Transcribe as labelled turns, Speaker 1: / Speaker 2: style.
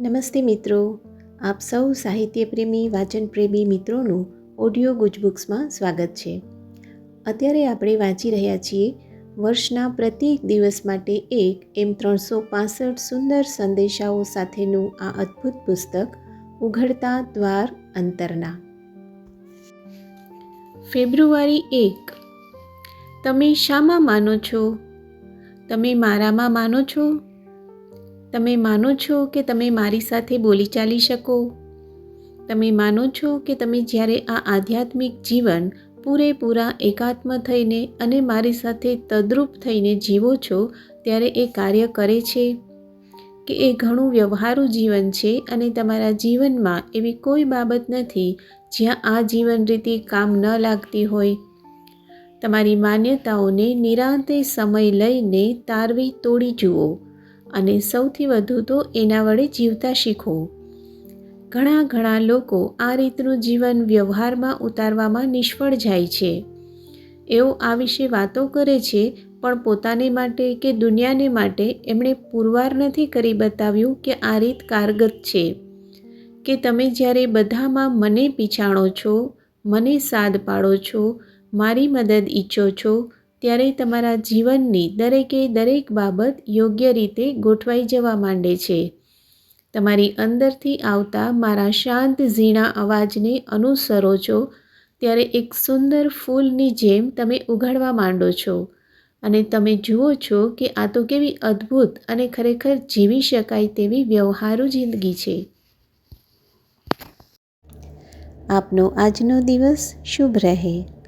Speaker 1: નમસ્તે મિત્રો. આપ સૌ સાહિત્યપ્રેમી, વાચનપ્રેમી મિત્રોનું ઓડિયો ગુજબુક્સમાં સ્વાગત છે. અત્યારે આપણે વાંચી રહ્યા છીએ વર્ષના પ્રત્યેક દિવસ માટે એક એમ ત્રણસો પાસઠ સુંદર સંદેશાઓ સાથેનું આ અદ્ભુત પુસ્તક, ઉઘડતા દ્વાર અંતરના. ફેબ્રુઆરી એક. તમે શામાં માનો છો? તમે મારામાં માનો છો? તમે માનો છો કે તમે મારી સાથે બોલી ચાલી શકો? તમે માનો છો કે તમે જ્યારે આ આધ્યાત્મિક જીવન પૂરેપૂરા એકાત્મ થઈને અને મારી સાથે તદ્રુપ થઈને જીવો છો, ત્યારે એ કાર્ય કરે છે? કે એ ઘણું વ્યવહારુ જીવન છે અને તમારા જીવનમાં એવી કોઈ બાબત નથી જ્યાં આ જીવન રીતિ કામ ન લાગતી હોય? તમારી માન્યતાઓને નિરાંતે સમય લઈને તારવી તોડી જુઓ. અને સૌથી વધુ તો એના વડે જીવતા શીખો. ઘણા ઘણા લોકો આ રીતનું જીવન વ્યવહારમાં ઉતારવામાં નિષ્ફળ જાય છે. એઓ આ વિશે વાતો કરે છે, પણ પોતાને માટે કે દુનિયાને માટે એમણે પુરવાર નથી કરી બતાવ્યું કે આ રીત કારગત છે. કે તમે જ્યારે બધામાં મને પીછાણો છો, મને સાદ પાડો છો, મારી મદદ ઈચ્છો છો ત્યારે તમારા જીવનની દરેકે દરેક બાબત યોગ્ય રીતે ગોઠવાઈ જવા માંડે છે. તમારી અંદરથી આવતા મારા શાંત ઝીણા અવાજને અનુસરો છો, ત્યારે એક સુંદર ફૂલની જેમ તમે ઉઘાડવા માંડો છો. અને તમે જુઓ છો કે આ તો કેવી અદ્ભુત અને ખરેખર જીવી શકાય તેવી વ્યવહારુ જિંદગી છે. આપનો આજનો દિવસ શુભ રહે.